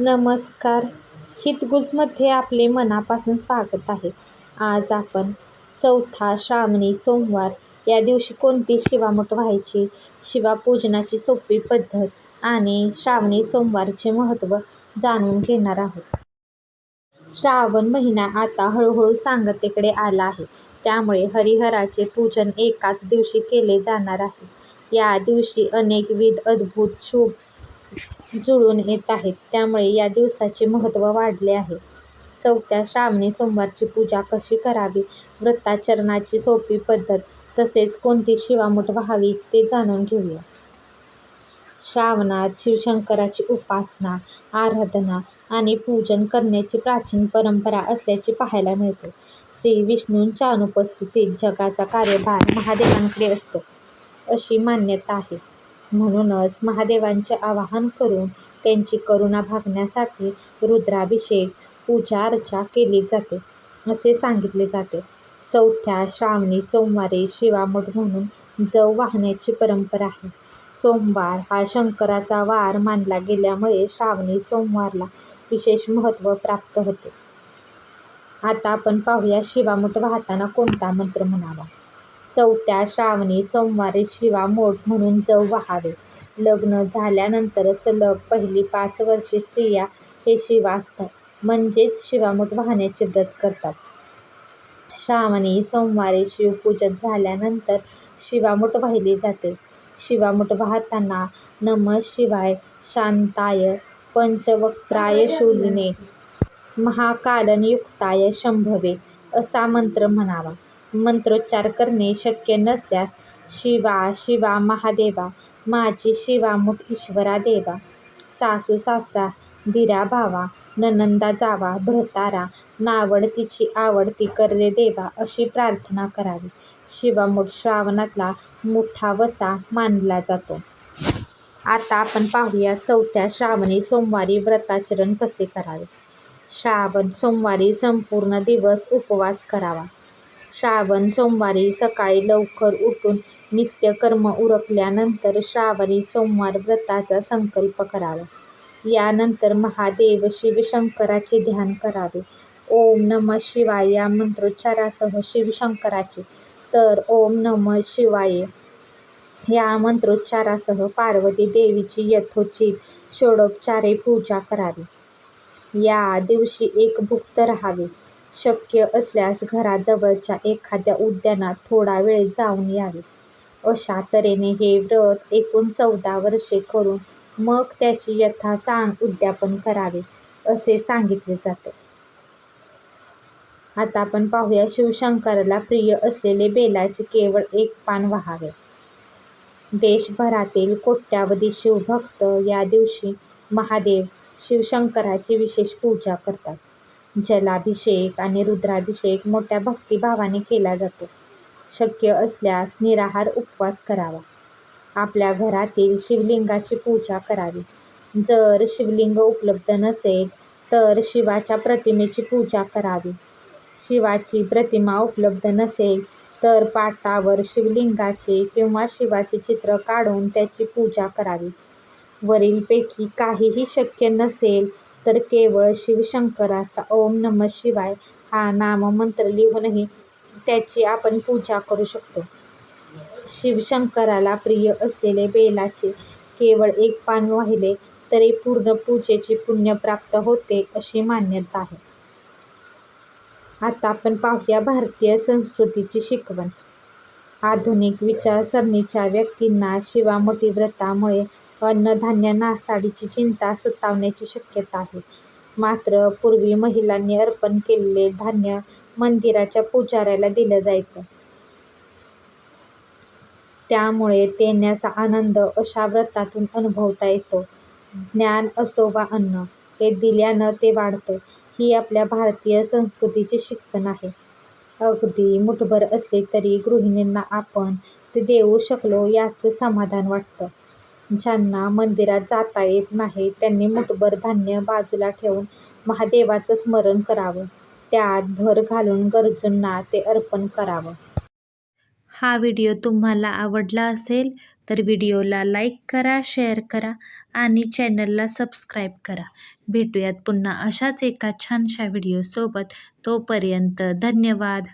नमस्कार. हितगुजमध्ये आपले मनापासून स्वागत आहे. आज आपण चौथा श्रावणी सोमवार या दिवशी कोणती शिवामठ व्हायची? शिवापूजनाची सोपी पद्धत आणि श्रावणी सोमवारचे महत्त्व जाणून घेणार आहोत. श्रावण महिना आता हळूहळू सांगतेकडे आला आहे. त्यामुळे हरिहराचे पूजन एकाच दिवशी केले जाणार आहे. या दिवशी अनेक विध अद्भुत शुभ जुळून येत आहेत. त्यामुळे या दिवसाचे महत्त्व वाढले आहे. चौथ्या श्रावणी सोमवारची पूजा कशी करावी? व्रताचरणाची सोपी पद्धत तसेच कोणती शिवामूठ व्हावी ते जाणून घेऊया. श्रावणात शिवशंकराची उपासना आराधना आणि पूजन करण्याची प्राचीन परंपरा असल्याचे पाहायला मिळते. श्री विष्णूंच्या अनुपस्थितीत जगाचा कार्यभार महादेवांकडे असतो अशी मान्यता आहे. म्हणूनच महादेवांचे आवाहन करून त्यांची करुणा भागण्यासाठी रुद्राभिषेक पूजा अर्चा केली जाते असे सांगितले जाते. चौथ्या श्रावणी सोमवारी शिवामठ म्हणून जव वाहण्याची परंपरा आहे. सोमवार हा शंकराचा वार मानला गेल्यामुळे श्रावणी सोमवारला विशेष महत्त्व प्राप्त होते. आता आपण पाहूया शिवामठ वाहताना कोणता मंत्र म्हणावा. चौथ्या श्रावणी सोमवारी शिवामूठ म्हणून जव वाहावे. लग्न झाल्यानंतर सलग पहिली पाच वर्षे स्त्रिया हे शिवास्थ म्हणजेच शिवामोठ वाहण्याचे व्रत करतात. श्रावणी सोमवारी शिवपूजन झाल्यानंतर शिवामोठ वाहिली जाते. शिवामोठ वाहताना नमः शिवाय शांताय पंचवक्त्राय शूलिने. महाकालनयुक्ताय शंभवे असा मंत्र म्हणावा. मंत्रोच्चार करणे शक्य नसल्यास शिवा शिवा महादेवा माझी शिवामूठ ईश्वरा देवा. सासू सासरा दिरा भावा ननंदा जावा भ्रतारा नावडतीची आवडती करले देवा अशी प्रार्थना करावी. शिवामूठ श्रावणातला मोठा वसा मानला जातो. आता आपण पाहूया चौथ्या श्रावणी सोमवारी व्रताचरण कसे करावे? श्रावण सोमवारी संपूर्ण दिवस उपवास करावा. श्रावण सोमवारी सकाळी लवकर उठून नित्यकर्म उरकल्यानंतर श्रावणी सोमवार व्रताचा संकल्प करावा. यानंतर महादेव शिवशंकराचे ध्यान करावे. ओम नमः शिवाय या मंत्रोच्चारासह शिवशंकराचे. तर ओम नमः शिवाय या मंत्रोच्चारासह पार्वती देवीची यथोचित षोडोपचारे पूजा करावी. या दिवशी एकभुक्त राहावे. शक्य असल्यास घराजवळच्या एखाद्या उद्यानात थोडा वेळ जाऊन यावे. अशा तऱ्हेने हे व्रत एकूण चौदा वर्षे करून मग त्याची यथासांग उद्यापन करावे असे सांगितले जाते. आता आपण पाहूया शिवशंकराला प्रिय असलेले बेलाचे केवळ एक पान व्हावे. देशभरातील कोट्यावधी शिवभक्त या दिवशी महादेव शिवशंकराची विशेष पूजा करतात. जलाभिषेक आणि रुद्राभिषेक मोठ्या भक्तिभावाने केला जातो. शक्य असल्यास निराहार उपवास करावा. आपल्या घरातील शिवलिंगाची पूजा करावी. जर शिवलिंग उपलब्ध नसेल तर शिवाच्या प्रतिमेची पूजा करावी. शिवाची प्रतिमा उपलब्ध नसेल तर पाटावर शिवलिंगाचे किंवा शिवाचे चित्र काढून त्याची पूजा करावी. वरीलपैकी काहीही शक्य नसेल तर केवळ शिवशंकराचा ओम नमः शिवाय हा नाममंत्र लिहूनही त्याची आपण पूजा करू शकतो. शिवशंकराला प्रिय असलेले बेलाचे केवळ एक पान वाहिले तरी पूर्ण पूजेचे पुण्य प्राप्त होते अशी मान्यता आहे. आता आपण पाहूया भारतीय संस्कृतीची शिकवण. आधुनिक विचारसरणीच्या व्यक्तींना शिवामोठी व्रतामुळे अन्नधान्य नासाडीची चिंता सतावण्याची शक्यता आहे. मात्र पूर्वी महिलांनी अर्पण केलेले धान्य मंदिराच्या पुजाऱ्याला दिलं जायचं. त्यामुळे देण्याचा आनंद अशा व्रतातून अनुभवता येतो. ज्ञान असो वा अन्न हे दिल्यानं ते वाढतं. ही आपल्या भारतीय संस्कृतीची शिकवण आहे. अगदी मुठभर असले तरी गृहिणींना आपण ते देऊ शकलो याचं समाधान वाटतं. ज्यांना मंदिरात जाता येत नाही त्यांनी मुठभर धान्य बाजूला ठेवून महादेवाचं स्मरण करावं. त्यात भर घालून गरजूंना ते अर्पण करावं. हा व्हिडिओ तुम्हाला आवडला असेल तर व्हिडिओला लाईक करा शेअर करा आणि चॅनलला सबस्क्राईब करा. भेटूयात पुन्हा अशाच एका छानशा व्हिडिओसोबत. तोपर्यंत धन्यवाद.